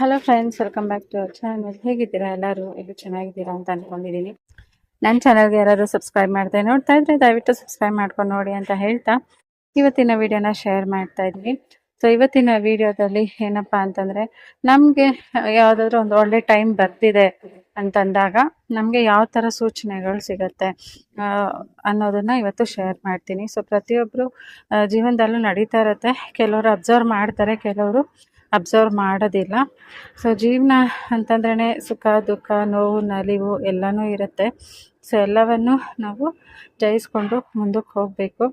Hello friends welcome back to our channel ಹೇಗಿದ್ದೀರಾ ಎಲ್ಲರೂ? ಎಲ್ಲೂ ಚೆನ್ನಾಗಿದ್ದೀರಾ ಅಂತ ಅನ್ಕೊಂಡಿದ್ದೀನಿ. ನನ್ನ ಚಾನಲ್ಗೆ ಯಾರಾದರೂ ಸಬ್ಸ್ಕ್ರೈಬ್ ಮಾಡ್ತಾ ನೋಡ್ತಾ ಇದ್ರೆ ದಯವಿಟ್ಟು ಸಬ್ಸ್ಕ್ರೈಬ್ ಮಾಡ್ಕೊಂಡು ನೋಡಿ ಅಂತ ಹೇಳ್ತಾ ಇವತ್ತಿನ ವಿಡಿಯೋನ ಶೇರ್ ಮಾಡ್ತಾ ಇದ್ವಿ ಸೊ ಇವತ್ತಿನ ವಿಡಿಯೋದಲ್ಲಿ ಏನಪ್ಪ ಅಂತಂದ್ರೆ, ನಮಗೆ ಯಾವುದಾದ್ರೂ ಒಂದು ಒಳ್ಳೆ ಟೈಮ್ ಬರ್ತಿದೆ ಅಂತಂದಾಗ ನಮಗೆ ಯಾವ ಥರ ಸೂಚನೆಗಳು ಸಿಗತ್ತೆ ಅನ್ನೋದನ್ನ ಇವತ್ತು ಶೇರ್ ಮಾಡ್ತೀನಿ. ಸೊ ಪ್ರತಿಯೊಬ್ಬರು ಜೀವನದಲ್ಲೂ ನಡೀತಾ ಇರುತ್ತೆ. ಕೆಲವರು ಅಬ್ಸರ್ವ್ ಮಾಡ್ತಾರೆ, ಕೆಲವರು ಅಬ್ಸರ್ವ್ ಮಾಡೋದಿಲ್ಲ. ಸೊ ಜೀವನ ಅಂತಂದ್ರೇ ಸುಖ, ದುಃಖ, ನೋವು, ನಲಿವು ಎಲ್ಲನೂ ಇರುತ್ತೆ. ಸೊ ಎಲ್ಲವನ್ನು ನಾವು ಜಯಿಸ್ಕೊಂಡು ಮುಂದಕ್ಕೆ ಹೋಗಬೇಕು.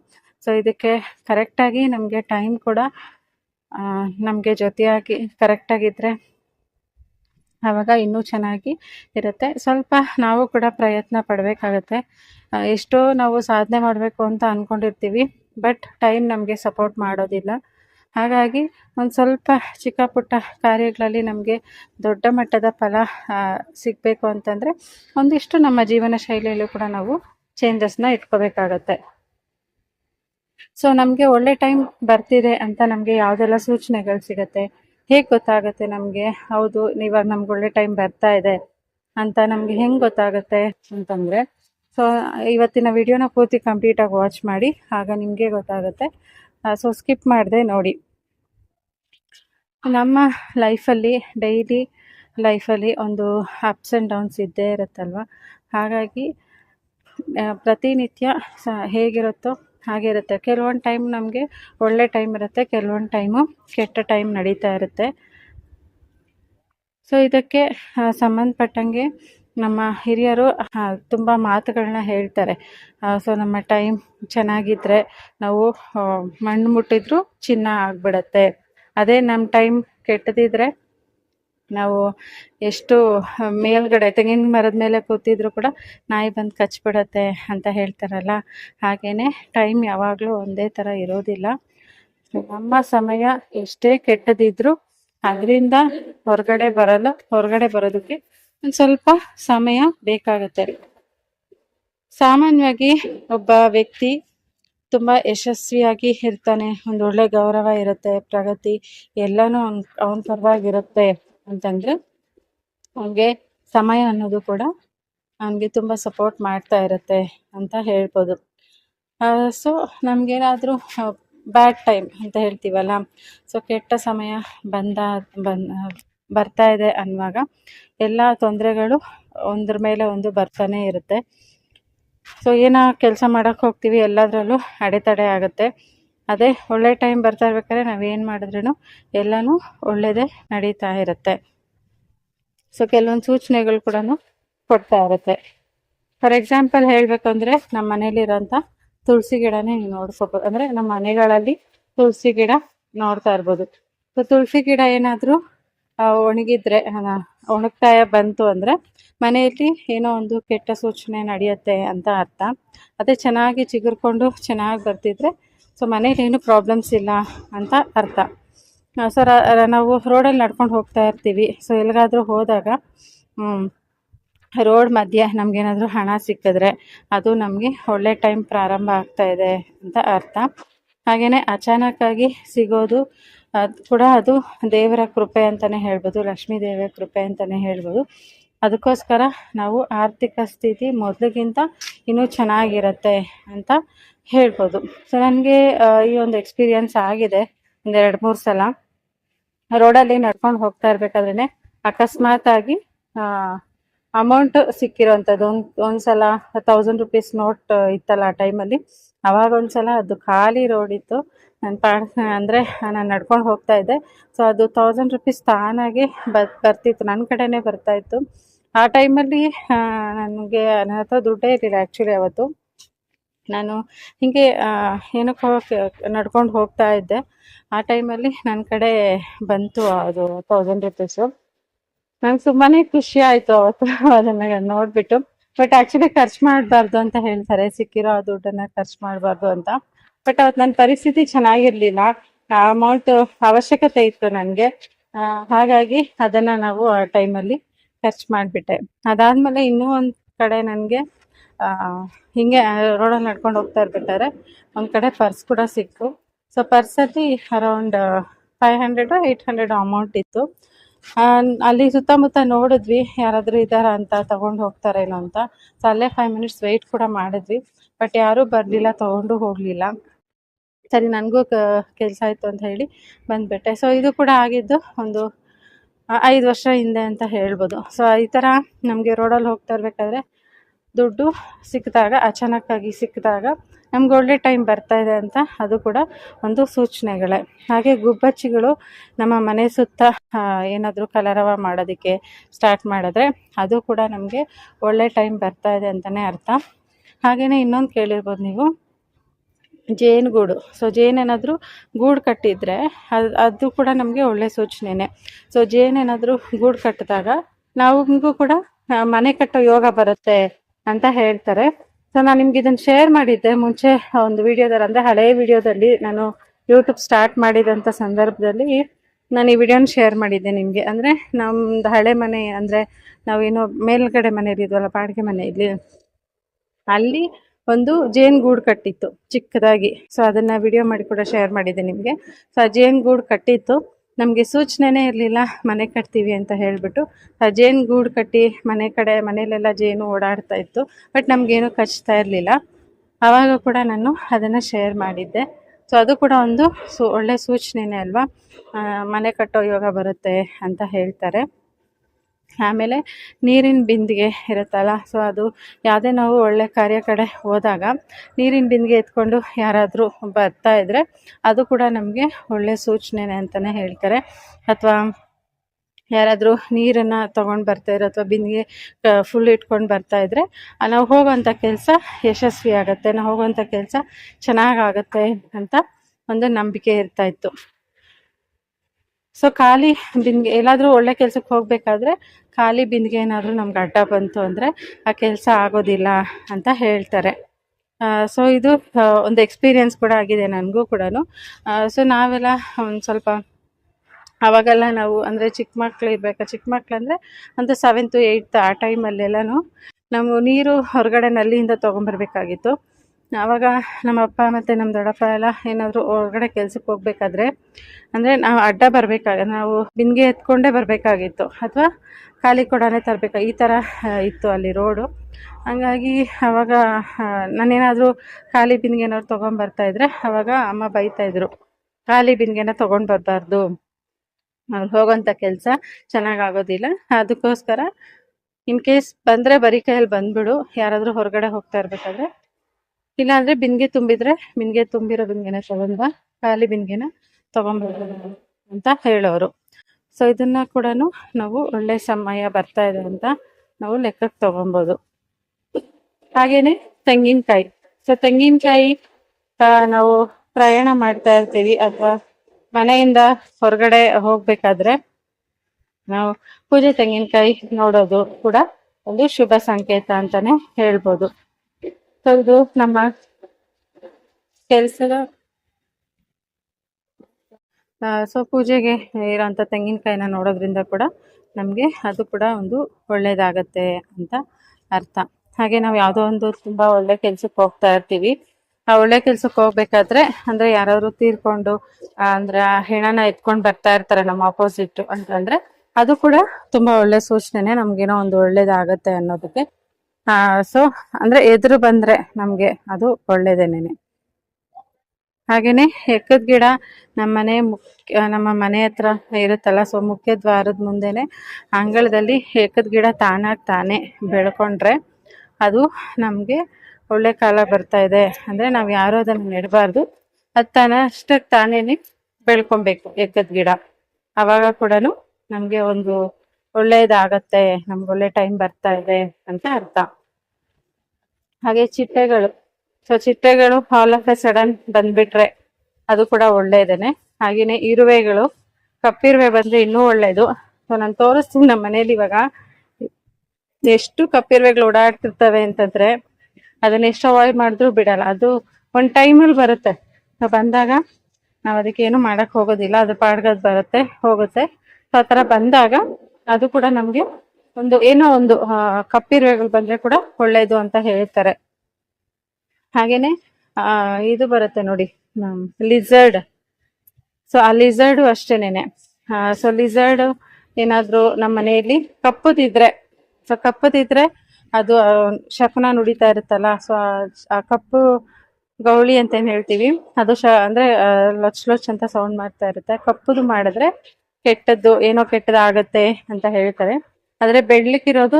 ಸೊ ಇದಕ್ಕೆ ಕರೆಕ್ಟಾಗಿ ನಮಗೆ ಟೈಮ್ ಕೂಡ ನಮಗೆ ಜೊತೆಯಾಗಿ ಕರೆಕ್ಟಾಗಿದ್ದರೆ ಆವಾಗ ಇನ್ನೂ ಚೆನ್ನಾಗಿ ಇರುತ್ತೆ. ಸ್ವಲ್ಪ ನಾವು ಕೂಡ ಪ್ರಯತ್ನ ಪಡಬೇಕಾಗತ್ತೆ. ಎಷ್ಟೋ ನಾವು ಸಾಧನೆ ಮಾಡಬೇಕು ಅಂತ ಅಂದ್ಕೊಂಡಿರ್ತೀವಿ ಬಟ್ ಟೈಮ್ ನಮಗೆ ಸಪೋರ್ಟ್ ಮಾಡೋದಿಲ್ಲ. ಹಾಗಾಗಿ ಒಂದು ಸ್ವಲ್ಪ ಚಿಕ್ಕ ಪುಟ್ಟ ಕಾರ್ಯಗಳಲ್ಲಿ ನಮಗೆ ದೊಡ್ಡ ಮಟ್ಟದ ಫಲ ಸಿಗಬೇಕು ಅಂತಂದರೆ ಒಂದಿಷ್ಟು ನಮ್ಮ ಜೀವನ ಶೈಲಿಯಲ್ಲೂ ಕೂಡ ನಾವು ಚೇಂಜಸ್ನ ಇಟ್ಕೋಬೇಕಾಗತ್ತೆ. ಸೊ ನಮಗೆ ಒಳ್ಳೆ ಟೈಮ್ ಬರ್ತಿದೆ ಅಂತ ನಮಗೆ ಯಾವುದೆಲ್ಲ ಸೂಚನೆಗಳು ಸಿಗುತ್ತೆ, ಹೇಗೆ ಗೊತ್ತಾಗುತ್ತೆ ನಮಗೆ? ಹೌದು, ಇವಾಗ ನಮ್ಗೆ ಒಳ್ಳೆ ಟೈಮ್ ಬರ್ತಾ ಇದೆ ಅಂತ ನಮಗೆ ಹೆಂಗೆ ಗೊತ್ತಾಗುತ್ತೆ ಅಂತಂದರೆ ಸೊ ಇವತ್ತಿನ ವಿಡಿಯೋನ ಪೂರ್ತಿ ಕಂಪ್ಲೀಟಾಗಿ ವಾಚ್ ಮಾಡಿ, ಆಗ ನಿಮಗೆ ಗೊತ್ತಾಗುತ್ತೆ. ಸೊ ಸ್ಕಿಪ್ ಮಾಡಿದೆ ನೋಡಿ. ನಮ್ಮ ಲೈಫಲ್ಲಿ ಡೈಲಿ ಲೈಫಲ್ಲಿ ಒಂದು ಅಪ್ಸ್ ಆ್ಯಂಡ್ ಡೌನ್ಸ್ ಇದ್ದೇ ಇರುತ್ತಲ್ವ? ಹಾಗಾಗಿ ಪ್ರತಿನಿತ್ಯ ಸ, ಹೇಗಿರುತ್ತೋ ಹಾಗೆ ಇರುತ್ತೆ. ಕೆಲವೊಂದು ಟೈಮ್ ನಮಗೆ ಒಳ್ಳೆ ಟೈಮ್ ಇರುತ್ತೆ, ಕೆಲವೊಂದು ಟೈಮು ಕೆಟ್ಟ ಟೈಮ್ ನಡೀತಾ ಇರುತ್ತೆ. ಸೊ ಇದಕ್ಕೆ ಸಂಬಂಧಪಟ್ಟಂಗೆ ನಮ್ಮ ಹಿರಿಯರು ತುಂಬ ಮಾತುಗಳನ್ನ ಹೇಳ್ತಾರೆ. ಸೊ ನಮ್ಮ ಟೈಮ್ ಚೆನ್ನಾಗಿದ್ದರೆ ನಾವು ಮಣ್ಣು ಮುಟ್ಟಿದ್ರೂ ಚಿನ್ನ ಆಗಿಬಿಡತ್ತೆ. ಅದೇ ನಮ್ಮ ಟೈಮ್ ಕೆಟ್ಟದಿದ್ರೆ ನಾವು ಎಷ್ಟು ಮೇಲ್ಗಡೆ ತೆಂಗಿನ ಮರದ ಮೇಲೆ ಕೂತಿದ್ರು ಕೂಡ ನಾಯಿ ಬಂದು ಕಚ್ಬಿಡತ್ತೆ ಅಂತ ಹೇಳ್ತಾರಲ್ಲ. ಹಾಗೇನೆ ಟೈಮ್ ಯಾವಾಗಲೂ ಒಂದೇ ಥರ ಇರೋದಿಲ್ಲ. ನಮ್ಮ ಸಮಯ ಎಷ್ಟೇ ಕೆಟ್ಟದಿದ್ರು ಅದರಿಂದ ಹೊರಗಡೆ ಬರಲು, ಹೊರಗಡೆ ಬರೋದಕ್ಕೆ ಒಂದು ಸ್ವಲ್ಪ ಸಮಯ ಬೇಕಾಗುತ್ತೆ. ಸಾಮಾನ್ಯವಾಗಿ ಒಬ್ಬ ವ್ಯಕ್ತಿ ತುಂಬ ಯಶಸ್ವಿಯಾಗಿ ಇರ್ತಾನೆ, ಒಂದು ಒಳ್ಳೆ ಗೌರವ ಇರುತ್ತೆ, ಪ್ರಗತಿ ಎಲ್ಲನೂ ಅವ್ನ, ಅವನ ಪರವಾಗಿರುತ್ತೆ ಅಂತಂದ್ರೆ ಅವನಿಗೆ ಸಮಯ ಅನ್ನೋದು ಕೂಡ ಅವನಿಗೆ ತುಂಬ ಸಪೋರ್ಟ್ ಮಾಡ್ತಾ ಇರುತ್ತೆ ಅಂತ ಹೇಳ್ಬೋದು. ಸೊ ನಮಗೇನಾದರೂ ಬ್ಯಾಡ್ ಟೈಮ್ ಅಂತ ಹೇಳ್ತೀವಲ್ಲ ಸೊ ಕೆಟ್ಟ ಸಮಯ ಬಂದ ಬಂದ ಬರ್ತಾ ಇದೆ ಅನ್ನುವಾಗ ಎಲ್ಲ ತೊಂದರೆಗಳು ಒಂದ್ರ ಮೇಲೆ ಒಂದು ಬರ್ತಾನೆ ಇರುತ್ತೆ. ಸೊ ಏನೋ ಕೆಲಸ ಮಾಡೋಕೆ ಹೋಗ್ತೀವಿ ಎಲ್ಲದರಲ್ಲೂ ಅಡೆತಡೆ ಆಗುತ್ತೆ. ಅದೇ ಒಳ್ಳೆ ಟೈಮ್ ಬರ್ತಾ ಇರ್ಬೇಕಾದ್ರೆ ನಾವೇನು ಮಾಡಿದ್ರೂ ಎಲ್ಲನೂ ಒಳ್ಳೆಯದೇ ನಡೀತಾ ಇರುತ್ತೆ. ಸೊ ಕೆಲವೊಂದು ಸೂಚನೆಗಳು ಕೂಡ ಕೊಡ್ತಾ ಇರುತ್ತೆ. ಫಾರ್ ಎಕ್ಸಾಂಪಲ್ ಹೇಳಬೇಕು ಅಂದರೆ ನಮ್ಮ ಮನೇಲಿರೋಂಥ ತುಳಸಿ ಗಿಡನೇ ನೀವು ನೋಡ್ಕೋಬೋದು ಅಂದರೆ ನಮ್ಮ ಮನೆಗಳಲ್ಲಿ ತುಳಸಿ ಗಿಡ ನೋಡ್ತಾ ಇರ್ಬೋದು. ಸೊ ತುಳಸಿ ಗಿಡ ಏನಾದರೂ ಒಣಗಿದ್ರೆ ಒಣಗ್ತಾಯ ಒಣಗ್ತಾ ಬಂತು ಅಂದರೆ ಮನೆಯಲ್ಲಿ ಏನೋ ಒಂದು ಕೆಟ್ಟ ಸೂಚನೆ ನಡೆಯುತ್ತೆ ಅಂತ ಅರ್ಥ. ಅದೇ ಚೆನ್ನಾಗಿ ಚಿಗುರ್ಕೊಂಡು ಚೆನ್ನಾಗಿ ಬರ್ತಿದ್ರೆ, ಸೊ ಮನೇಲಿ ಏನು ಪ್ರಾಬ್ಲಮ್ಸ್ ಇಲ್ಲ ಅಂತ ಅರ್ಥ. ಸೊ ನಾವು ರೋಡಲ್ಲಿ ನಡ್ಕೊಂಡು ಹೋಗ್ತಾ ಇರ್ತೀವಿ. ಸೊ ಎಲ್ಲಿಗಾದರೂ ಹೋದಾಗ ರೋಡ್ ಮಧ್ಯೆ ನಮಗೇನಾದರೂ ಹಣ ಸಿಕ್ಕಿದ್ರೆ ಅದು ನಮಗೆ ಒಳ್ಳೆ ಟೈಮ್ ಪ್ರಾರಂಭ ಆಗ್ತಾ ಇದೆ ಅಂತ ಅರ್ಥ. ಹಾಗೆಯೇ ಅಚಾನಕ್ಕಾಗಿ ಸಿಗೋದು ಅದು ಕೂಡ ಅದು ದೇವರ ಕೃಪೆ ಅಂತಲೇ ಹೇಳ್ಬೋದು, ಲಕ್ಷ್ಮೀ ದೇವಿಯ ಕೃಪೆ ಅಂತಲೇ ಹೇಳ್ಬೋದು. ಅದಕ್ಕೋಸ್ಕರ ನಾವು ಆರ್ಥಿಕ ಸ್ಥಿತಿ ಮೊದಲಿಗಿಂತ ಇನ್ನೂ ಚೆನ್ನಾಗಿರುತ್ತೆ ಅಂತ ಹೇಳ್ಬೋದು. ಸೊ ನನಗೆ ಈ ಒಂದು ಎಕ್ಸ್ಪೀರಿಯನ್ಸ್ ಆಗಿದೆ ಒಂದು ಎರಡು ಮೂರು ಸಲ. ರೋಡಲ್ಲಿ ನಡ್ಕೊಂಡು ಹೋಗ್ತಾ ಇರ್ಬೇಕಾದ್ರೆ ಅಕಸ್ಮಾತ್ ಆಗಿ ಅಮೌಂಟ್ ಸಿಕ್ಕಿರೋಂಥದ್ದು ಒಂದು, ಒಂದ್ಸಲ ತೌಸಂಡ್ ರುಪೀಸ್ ನೋಟ್ ಇತ್ತಲ್ಲ ಆ ಟೈಮಲ್ಲಿ ಅವಾಗ ಒಂದ್ಸಲ ಅದು ಖಾಲಿ ರೋಡ್ ಇತ್ತು. ನಾನು ಪಾ, ಅಂದರೆ ನಾನು ನಡ್ಕೊಂಡು ಹೋಗ್ತಾ ಇದ್ದೆ. ಸೊ ಅದು ತೌಸಂಡ್ ರುಪೀಸ್ ತಾನಾಗಿ ಬರ್ ಬರ್ತಿತ್ತು. ನನ್ನ ಕಡೆನೇ ಬರ್ತಾ ಇತ್ತು. ಆ ಟೈಮಲ್ಲಿ ನನಗೆ ನನ್ನ ಹತ್ರ ದುಡ್ಡೇ ಇರಲಿಲ್ಲ ಆ್ಯಕ್ಚುಲಿ ಅವತ್ತು. ನಾನು ಹೀಗೆ ಏನಕ್ಕೆ ಹೋಗಿ ನಡ್ಕೊಂಡು ಹೋಗ್ತಾ ಇದ್ದೆ. ಆ ಟೈಮಲ್ಲಿ ನನ್ನ ಕಡೆ ಬಂತು ಅದು ತೌಸಂಡ್ ರುಪೀಸು ನಂಗೆ ತುಂಬಾನೇ ಖುಷಿ ಆಯ್ತು ಅವತ್ತು ಅದನ್ನ ನೋಡ್ಬಿಟ್ಟು. ಬಟ್ ಆಕ್ಚುಲಿ ಖರ್ಚು ಮಾಡಬಾರ್ದು ಅಂತ ಹೇಳ್ತಾರೆ. ಸಿಕ್ಕಿರೋ ಆ ದುಡ್ಡನ್ನ ಖರ್ಚು ಮಾಡಬಾರ್ದು ಅಂತ. ಬಟ್ ಅವತ್ತು ನನ್ನ ಪರಿಸ್ಥಿತಿ ಚೆನ್ನಾಗಿರ್ಲಿಲ್ಲ. ಆ ಅಮೌಂಟ್ ಅವಶ್ಯಕತೆ ಇತ್ತು ನನಗೆ. ಹಾಗಾಗಿ ಅದನ್ನು ನಾವು ಆ ಟೈಮಲ್ಲಿ ಖರ್ಚು ಮಾಡಿಬಿಟ್ಟೆ. ಅದಾದ್ಮೇಲೆ ಇನ್ನೂ ಒಂದು ಕಡೆ ನನಗೆ ಹಿಂಗೆ ರೋಡಲ್ಲಿ ನಡ್ಕೊಂಡು ಹೋಗ್ತಾ ಇರ್ಬೇಕಾದ್ರೆ ಒಂದು ಕಡೆ ಪರ್ಸ್ ಕೂಡ ಸಿಕ್ತು so ಪರ್ಸಲ್ಲಿ around five hundred eight hundred amount ಇತ್ತು. ಅಲ್ಲಿ ಸುತ್ತಮುತ್ತ ನೋಡಿದ್ವಿ, ಯಾರಾದರೂ ಇದ್ದಾರಾ ಅಂತ ತಗೊಂಡು ಹೋಗ್ತಾರೇನೋ ಅಂತ. ಸೊ ಅಲ್ಲೇ ಫೈವ್ ಮಿನಿಟ್ಸ್ ವೆಯ್ಟ್ ಕೂಡ ಮಾಡಿದ್ವಿ. ಬಟ್ ಯಾರೂ ಬರಲಿಲ್ಲ, ತೊಗೊಂಡು ಹೋಗಲಿಲ್ಲ. ಸರಿ, ನನಗೂ ಕೆಲಸ ಆಯಿತು ಅಂತ ಹೇಳಿ ಬಂದುಬಿಟ್ಟೆ. ಸೊ ಇದು ಕೂಡ ಆಗಿದ್ದು ಒಂದು ಐದು ವರ್ಷ ಹಿಂದೆ ಅಂತ ಹೇಳ್ಬೋದು. ಸೊ ಈ ಥರ ನಮಗೆ ರೋಡಲ್ಲಿ ಹೋಗ್ತಾ ಇರಬೇಕಾದ್ರೆ ದುಡ್ಡು ಸಿಕ್ಕಿದಾಗ, ಅಚಾನಕ್ಕಾಗಿ ಸಿಕ್ಕಿದಾಗ ನಮ್ಗೆ ಒಳ್ಳೆ ಟೈಮ್ ಬರ್ತಾ ಇದೆ ಅಂತ ಅದು ಕೂಡ ಒಂದು ಸೂಚನೆಗಳೇ. ಹಾಗೆ ಗುಬ್ಬಚ್ಚಿಗಳು ನಮ್ಮ ಮನೆ ಸುತ್ತ ಏನಾದರೂ ಕಲರವ ಮಾಡೋದಕ್ಕೆ ಸ್ಟಾರ್ಟ್ ಮಾಡಿದ್ರೆ ಅದು ಕೂಡ ನಮಗೆ ಒಳ್ಳೆ ಟೈಮ್ ಬರ್ತಾ ಇದೆ ಅಂತಲೇ ಅರ್ಥ. ಹಾಗೆಯೇ ಇನ್ನೊಂದು ಕೇಳಿರ್ಬೋದು ನೀವು, ಜೇನುಗೂಡು. ಸೊ ಜೇನೇನಾದರೂ ಗೂಡು ಕಟ್ಟಿದರೆ ಅದು ಅದು ಕೂಡ ನಮಗೆ ಒಳ್ಳೆ ಸೂಚನೆನೇ. ಸೊ ಜೇನೇನಾದರೂ ಗೂಡು ಕಟ್ಟಿದಾಗ ನಮಗೂ ಕೂಡ ಮನೆ ಕಟ್ಟೋ ಯೋಗ ಬರುತ್ತೆ ಅಂತ ಹೇಳ್ತಾರೆ. ಸೊ ನಾನು ನಿಮ್ಗೆ ಇದನ್ನು ಶೇರ್ ಮಾಡಿದ್ದೆ. ಮುಂಚೆ ಒಂದು ವಿಡಿಯೋದಲ್ಲಿ ಅಂದರೆ ಹಳೆಯ ವಿಡಿಯೋದಲ್ಲಿ ನಾನು ಯೂಟ್ಯೂಬ್ ಸ್ಟಾರ್ಟ್ ಮಾಡಿದಂಥ ಸಂದರ್ಭದಲ್ಲಿ ನಾನು ಈ ವಿಡಿಯೋನ ಶೇರ್ ಮಾಡಿದ್ದೆ ನಿಮಗೆ. ಅಂದರೆ ನಮ್ಮದು ಹಳೆ ಮನೆ, ಅಂದರೆ ನಾವೇನೋ ಮೇಲ್ಗಡೆ ಮನೇಲಿ ಇದ್ವಲ್ಲ, ಬಾಡಿಗೆ ಮನೆ ಇಲ್ಲಿ. ಅಲ್ಲಿ ಒಂದು ಜೇನ್ ಗೂಡು ಕಟ್ಟಿತ್ತು, ಚಿಕ್ಕದಾಗಿ. ಸೊ ಅದನ್ನ ವಿಡಿಯೋ ಮಾಡಿ ಕೂಡ ಶೇರ್ ಮಾಡಿದ್ದೆ ನಿಮಗೆ. ಸೊ ಆ ಜೇನ್ ಗೂಡು ಕಟ್ಟಿತ್ತು. ನಮಗೆ ಸೂಚನೆನೇ ಇರಲಿಲ್ಲ, ಮನೆ ಕಟ್ತೀವಿ ಅಂತ ಹೇಳಿಬಿಟ್ಟು. ಜೇನು ಗೂಡು ಕಟ್ಟಿ ಮನೆ ಕಡೆ, ಮನೆಯಲ್ಲೆಲ್ಲ ಜೇನು ಓಡಾಡ್ತಾ ಇತ್ತು. ಬಟ್ ನಮಗೇನು ಕಚ್ತಾ ಇರಲಿಲ್ಲ. ಆವಾಗ ಕೂಡ ನಾನು ಅದನ್ನು ಶೇರ್ ಮಾಡಿದ್ದೆ. ಸೊ ಅದು ಕೂಡ ಒಂದು ಸು, ಒಳ್ಳೆ ಸೂಚನೆನೇ ಅಲ್ವಾ? ಮನೆ ಕಟ್ಟೋ ಯೋಗ ಬರುತ್ತೆ ಅಂತ ಹೇಳ್ತಾರೆ. ಆಮೇಲೆ ನೀರಿನ ಬಿಂದಿಗೆ ಇರುತ್ತಲ್ಲ ಸೊ ಅದು ಯಾವುದೇ ನಾವು ಒಳ್ಳೆ ಕಾರ್ಯ ಕಡೆ ಹೋದಾಗ ನೀರಿನ ಬಿಂದಿಗೆ ಎತ್ಕೊಂಡು ಯಾರಾದರೂ ಬರ್ತಾ ಇದ್ದರೆ ಅದು ಕೂಡ ನಮಗೆ ಒಳ್ಳೆ ಸೂಚನೆನೇ ಅಂತಲೇ ಹೇಳ್ತಾರೆ. ಅಥವಾ ಯಾರಾದರೂ ನೀರನ್ನು ತೊಗೊಂಡು ಬರ್ತಾ ಇರೋ ಅಥವಾ ಬಿಂದಿಗೆ ಫುಲ್ ಇಟ್ಕೊಂಡು ಬರ್ತಾ ಇದ್ದರೆ ನಾವು ಹೋಗೋವಂಥ ಕೆಲಸ ಯಶಸ್ವಿ ಆಗುತ್ತೆ ನಾವು ಹೋಗೋವಂಥ ಕೆಲಸ ಚೆನ್ನಾಗಾಗತ್ತೆ ಅಂತ ಒಂದು ನಂಬಿಕೆ ಇರ್ತಾ ಇತ್ತು. ಸೊ ಖಾಲಿ ಬಿಂದಿಗೆ, ಎಲ್ಲಾದರೂ ಒಳ್ಳೆ ಕೆಲಸಕ್ಕೆ ಹೋಗಬೇಕಾದ್ರೆ ಖಾಲಿ ಬಿಂದಿಗೆ ಏನಾದರೂ ನಮ್ಗೆ ಅಡ್ಡ ಬಂತು ಅಂದರೆ ಆ ಕೆಲಸ ಆಗೋದಿಲ್ಲ ಅಂತ ಹೇಳ್ತಾರೆ. ಸೊ ಇದು ಒಂದು ಎಕ್ಸ್ಪೀರಿಯನ್ಸ್ ಕೂಡ ಆಗಿದೆ ನನಗೂ ಕೂಡ ಸೊ ನಾವೆಲ್ಲ ಒಂದು ಸ್ವಲ್ಪ, ಅವಾಗೆಲ್ಲ ನಾವು ಅಂದರೆ ಚಿಕ್ಕ ಮಕ್ಳು ಇರ್ಬೇಕಾ, ಚಿಕ್ಕ ಮಕ್ಳು ಅಂದರೆ ಒಂದು ಸೆವೆಂತು ಏಯ್ತ್ ಆ ಟೈಮಲ್ಲೆಲ್ಲನೂ ನಾವು ನೀರು ಹೊರಗಡೆ ನಲ್ಲಿಯಿಂದ ತೊಗೊಂಬರ್ಬೇಕಾಗಿತ್ತು. ಆವಾಗ ನಮ್ಮ ಅಪ್ಪ ಮತ್ತು ನಮ್ಮ ದೊಡ್ಡಪ್ಪ ಎಲ್ಲ ಏನಾದರೂ ಹೊರಗಡೆ ಕೆಲ್ಸಕ್ಕೆ ಹೋಗ್ಬೇಕಾದ್ರೆ, ಅಂದರೆ ನಾವು ಅಡ್ಡ ಬರಬೇಕಾಗ, ನಾವು ಬಿಂದಿಗೆ ಎತ್ಕೊಂಡೇ ಬರಬೇಕಾಗಿತ್ತು. ಅಥವಾ ಖಾಲಿ ಕೊಡನೇ ತರಬೇಕು, ಈ ಥರ ಇತ್ತು ಅಲ್ಲಿ ರೋಡು. ಹಂಗಾಗಿ ಆವಾಗ ನಾನೇನಾದರೂ ಖಾಲಿ ಬಿಂದಿಗೆ ಏನಾದ್ರು ತೊಗೊಂಡ್ಬರ್ತಾಯಿದ್ರೆ ಆವಾಗ ಅಮ್ಮ ಬೈತಾಯಿದ್ರು ಖಾಲಿ ಬಿಂದಿಗೆನ ತೊಗೊಂಡು ಬರಬಾರ್ದು. ಅವ್ರು ಹೋಗೋಂಥ ಕೆಲಸ ಚೆನ್ನಾಗಾಗೋದಿಲ್ಲ. ಅದಕ್ಕೋಸ್ಕರ, ಇನ್ ಕೇಸ್ ಬಂದರೆ ಬರೀ ಕೈಯಲ್ಲಿ ಬಂದುಬಿಡು, ಯಾರಾದರೂ ಹೊರಗಡೆ ಹೋಗ್ತಾ ಇರಬೇಕಾದ್ರೆ ಇಲ್ಲಾಂದರೆ ಬಿಂದಿಗೆ ತುಂಬಿದ್ರೆ ಬಿಂದಿಗೆ ತುಂಬಿರೋ ಬಿಂದಿಗೆನ ತಗೊಂಡ್ ಖಾಲಿ ಬಿಂದಿಗೆನ ತಗೊಂಡ್ಬರ್ಬೋದು ಅಂತ ಹೇಳೋರು. ಸೊ ಇದನ್ನ ಕೂಡ ನಾವು ಒಳ್ಳೆ ಸಮಯ ಬರ್ತಾ ಇದೆ ಅಂತ ನಾವು ಲೆಕ್ಕಕ್ಕೆ ತಗೊಬೋದು. ಹಾಗೇನೆ ತೆಂಗಿನಕಾಯಿ. ಸೊ ತೆಂಗಿನಕಾಯಿ ನಾವು ಪ್ರಯಾಣ ಮಾಡ್ತಾ ಇರ್ತೀವಿ ಅಥವಾ ಮನೆಯಿಂದ ಹೊರಗಡೆ ಹೋಗ್ಬೇಕಾದ್ರೆ ನಾವು ಪೂಜೆ ತೆಂಗಿನಕಾಯಿ ನೋಡೋದು ಕೂಡ ಒಂದು ಶುಭ ಸಂಕೇತ ಅಂತಾನೆ ಹೇಳ್ಬೋದು. ಸೊ ನಮ್ಮ ಕೆಲಸದ ಸೊ ಪೂಜೆಗೆ ಇರೋಂಥ ತೆಂಗಿನಕಾಯಿನ ನೋಡೋದ್ರಿಂದ ಕೂಡ ನಮಗೆ ಅದು ಕೂಡ ಒಂದು ಒಳ್ಳೇದಾಗತ್ತೆ ಅಂತ ಅರ್ಥ. ಹಾಗೆ ನಾವು ಯಾವುದೋ ಒಂದು ತುಂಬ ಒಳ್ಳೆ ಕೆಲ್ಸಕ್ಕೆ ಹೋಗ್ತಾ ಇರ್ತೀವಿ. ಆ ಒಳ್ಳೆ ಕೆಲ್ಸಕ್ಕೆ ಹೋಗ್ಬೇಕಾದ್ರೆ ಅಂದ್ರೆ ಯಾರಾದ್ರು ತೀರ್ಕೊಂಡು ಅಂದ್ರೆ ಹೆಣನ ಎತ್ಕೊಂಡು ಬರ್ತಾ ಇರ್ತಾರೆ ನಮ್ಮ ಆಪೋಸಿಟ್ ಅಂತಂದ್ರೆ ಅದು ಕೂಡ ತುಂಬಾ ಒಳ್ಳೆ ಸೂಚನೆ ನಮ್ಗೇನೋ ಒಂದು ಒಳ್ಳೇದಾಗತ್ತೆ ಅನ್ನೋದಕ್ಕೆ ಸೊ ಅಂದ್ರೆ ಎದುರು ಬಂದ್ರೆ ನಮ್ಗೆ ಅದು ಒಳ್ಳೇದೇನೇನೆ. ಹಾಗೇನೆ ಎಕ್ಕದ ಗಿಡ ನಮ್ಮ ಮನೆ ಮುಖ್ಯ ನಮ್ಮ ಮನೆ ಹತ್ರ ಇರುತ್ತಲ್ಲ ಸೊ ಮುಖ್ಯ ದ್ವಾರದ ಮುಂದೆನೆ ಅಂಗಳದಲ್ಲಿ ಎಕ್ಕದ ಗಿಡ ತಾನಾಗಿ ತಾನೇ ಬೆಳ್ಕೊಂಡ್ರೆ ಅದು ನಮಗೆ ಒಳ್ಳೆ ಕಾಲ ಬರ್ತಾ ಇದೆ. ಅಂದರೆ ನಾವು ಯಾರೂ ಅದನ್ನು ನೆಡಬಾರ್ದು. ಅದು ತಾನಷ್ಟಕ್ಕೆ ತಾನೇ ಬೆಳ್ಕೊಬೇಕು ಎಕ್ಕದ ಗಿಡ. ಆವಾಗ ಕೂಡ ನಮಗೆ ಒಂದು ಒಳ್ಳೆಯದಾಗತ್ತೆ ನಮ್ಗೆ ಒಳ್ಳೆ ಟೈಮ್ ಬರ್ತಾ ಇದೆ ಅಂತ ಅರ್ಥ. ಹಾಗೆ ಚಿಟ್ಟೆಗಳು. ಸೊ ಚಿಟ್ಟೆಗಳು ಆಲ್ ಆಫ್ ಎ ಸಡನ್ ಬಂದ್ಬಿಟ್ರೆ ಅದು ಕೂಡ ಒಳ್ಳೇದೇನೆ. ಹಾಗೇನೆ ಇರುವೆಗಳು ಕಪ್ಪಿರುವೆ ಬಂದ್ರೆ ಇನ್ನೂ ಒಳ್ಳೇದು. ಸೊ ನಾನು ತೋರಿಸ್ತೀನಿ ನಮ್ಮ ಮನೇಲಿ ಇವಾಗ. ಎಷ್ಟು ಕಪ್ಪಿರುವೆಗಳು ಓಡಾಡ್ತಿರ್ತವೆ ಅಂತಂದ್ರೆ ಅದನ್ನ ಎಷ್ಟು ಅವಾಯ್ಡ್ ಮಾಡಿದ್ರು ಬಿಡಲ್ಲ. ಅದು ಒಂದ್ ಟೈಮಲ್ಲಿ ಬರುತ್ತೆ. ಸೊ ಬಂದಾಗ ನಾವು ಅದಕ್ಕೆ ಏನು ಮಾಡಕ್ ಹೋಗೋದಿಲ್ಲ. ಅದು ಪಾಡ್ಗದ್ ಬರುತ್ತೆ, ಹೋಗುತ್ತೆ. ಸೊ ಆ ಥರ ಬಂದಾಗ ಅದು ಕೂಡ ನಮ್ಗೆ ಒಂದು ಏನೋ ಒಂದು ಕಪ್ಪಿರುವೆಗಳು ಬಂದ್ರೆ ಕೂಡ ಒಳ್ಳೇದು ಅಂತ ಹೇಳ್ತಾರೆ. ಹಾಗೇನೆ ಇದು ಬರುತ್ತೆ ನೋಡಿ ಲಿಸರ್ಡ್ ಸೊ ಆ ಲಿಸರ್ಡು ಅಷ್ಟೇನೇನೆ. ಸೊ ಲಿಸರ್ಡ್ ಏನಾದ್ರೂ ನಮ್ಮ ಮನೆಯಲ್ಲಿ ಕಪ್ಪದಿದ್ರೆ ಸೊ ಕಪ್ಪದಿದ್ರೆ ಅದು ಶಕುನ ನುಡಿತಾ ಇರುತ್ತಲ್ಲ ಸೊ ಆ ಕಪ್ಪು ಗೌಳಿ ಅಂತ ಏನ್ ಹೇಳ್ತೀವಿ, ಅದು ಶ, ಅಂದ್ರೆ ಲಚ್ ಲೊಚ್ ಲೊಚ್ ಅಂತ ಸೌಂಡ್ ಮಾಡ್ತಾ ಇರುತ್ತೆ. ಕಪ್ಪುದು ಮಾಡಿದ್ರೆ ಕೆಟ್ಟದ್ದು, ಏನೋ ಕೆಟ್ಟದಾಗತ್ತೆ ಅಂತ ಹೇಳ್ತಾರೆ. ಆದ್ರೆ ಬೆಳ್ಳಗಿರೋದು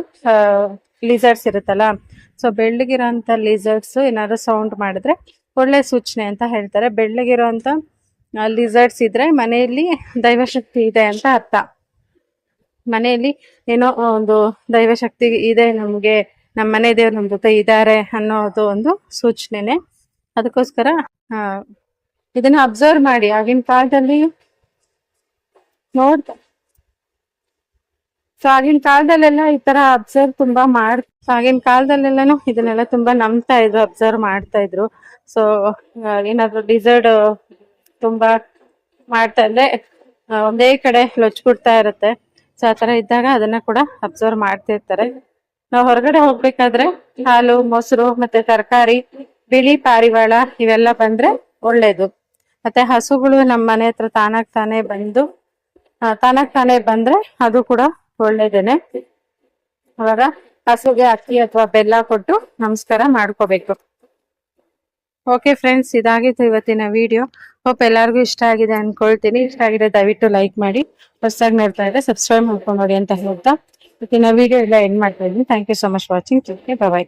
ಲಿಸರ್ಟ್ಸ್ ಇರುತ್ತಲ್ಲ? ಸೊ ಬೆಳ್ಳಗಿರೋಂಥ ಲಿಸರ್ಟ್ಸ್ ಏನಾದ್ರು ಸೌಂಡ್ ಮಾಡಿದ್ರೆ ಒಳ್ಳೆ ಸೂಚನೆ ಅಂತ ಹೇಳ್ತಾರೆ. ಬೆಳ್ಳಗಿರೋಂಥ ಲಿಸರ್ಟ್ಸ್ ಇದ್ರೆ ಮನೆಯಲ್ಲಿ ದೈವಶಕ್ತಿ ಇದೆ ಅಂತ ಅರ್ಥ. ಮನೆಯಲ್ಲಿ ಏನೋ ಒಂದು ದೈವಶಕ್ತಿ ಇದೆ, ನಮ್ಗೆ ನಮ್ಮ ಮನೆ ದೇವ್ರು ನಮ್ ಜೊತೆ ಇದ್ದಾರೆ ಅನ್ನೋದು ಒಂದು ಸೂಚನೆನೆ. ಅದಕ್ಕೋಸ್ಕರ ಇದನ್ನ ಅಬ್ಸರ್ವ್ ಮಾಡಿ ಆಗಿನ ಕಾಲದಲ್ಲಿ ನೋಡ್ತಾ ಸೊ ಆಗಿನ ಕಾಲದಲ್ಲೆಲ್ಲ ಈ ತರ ಅಬ್ಸರ್ವ್ ತುಂಬಾ ಮಾಡ್, ಆಗಿನ ಕಾಲದಲ್ಲೆಲ್ಲಾನು ಇದನ್ನೆಲ್ಲ ತುಂಬಾ ನಂಬ್ತಾ ಇದ್ರು ಅಬ್ಸರ್ವ್ ಮಾಡ್ತಾ ಇದ್ರು. ಸೊ ಏನಾದ್ರು ಡಿಸರ್ಟ್ ತುಂಬಾ ಮಾಡ್ತಾ ಇದ್ರೆ ಒಂದೇ ಕಡೆ ಲೊಚ್ಬಿಡ್ತಾ ಇರುತ್ತೆ. ಸೊ ಆ ತರ ಇದ್ದಾಗ ಅದನ್ನ ಕೂಡ ಅಬ್ಸರ್ವ್ ಮಾಡ್ತಿರ್ತಾರೆ. ನಾವು ಹೊರಗಡೆ ಹೋಗ್ಬೇಕಾದ್ರೆ ಹಾಲು, ಮೊಸರು, ಮತ್ತೆ ತರಕಾರಿ, ಬಿಳಿ ಪಾರಿವಾಳ ಇವೆಲ್ಲ ಬಂದ್ರೆ ಒಳ್ಳೇದು. ಮತ್ತೆ ಹಸುಗಳು ನಮ್ಮ ಮನೆ ಹತ್ರ ತಾನಾಗ್ ತಾನೇ ಬಂದು ತಾನಾಗ್ ತಾನೇ ಬಂದ್ರೆ ಅದು ಕೂಡ ಒಳ್ಳೇದೇನೆ. ಅವಾಗ ಹಸುಗೆ, ಅಕ್ಕಿ ಅಥವಾ ಬೆಲ್ಲ ಕೊಟ್ಟು ನಮಸ್ಕಾರ ಮಾಡ್ಕೋಬೇಕು. ಓಕೆ ಫ್ರೆಂಡ್ಸ್ ಇದಾಗಿತ್ತು ಇವತ್ತಿನ ವಿಡಿಯೋ ಹೋಪ್ ಎಲ್ಲರಿಗೂ ಇಷ್ಟ ಆಗಿದೆ ಅನ್ಕೊಳ್ತೀನಿ. ಇಷ್ಟ ಆಗಿದೆ ದಯವಿಟ್ಟು ಲೈಕ್ ಮಾಡಿ. ಹೊಸದಾಗಿ ನೋಡ್ತಾ ಇದ್ರೆ ಸಬ್ಸ್ಕ್ರೈಬ್ ಮಾಡ್ಕೊಂಡು ನೋಡಿ ಅಂತ ಹೇಳ್ತಾ. ಇವತ್ತಿನ ವಿಡಿಯೋ ಎಲ್ಲ ಎಂಡ್ ಮಾಡ್ತಾ ಇದ್ದೀನಿ. Thank you so much watching bye